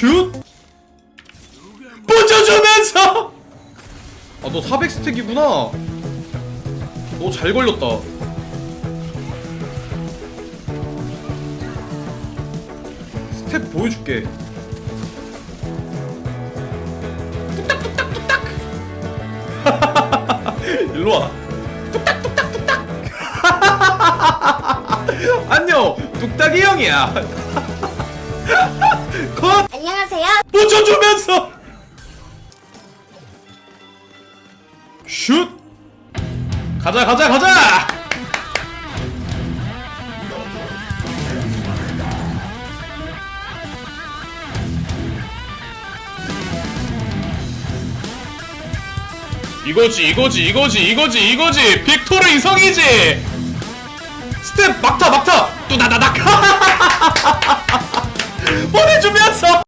슛? 뿌려주면서! 아 너 400스택이구나. 너 잘 걸렸다. 스텝 보여줄게. 뚝딱뚝딱뚝딱! 일로 와. 뚝딱뚝딱뚝딱! 안녕! 뚝딱이 형이야. 컷 안녕하세요. 붙여주면서. 슛. 가자 가자 가자. 이거지 이거지 이거지 이거지 이거지. 빅토르 이성이지. 스텝 막타 막타. 뚜다다닥. 보내주면서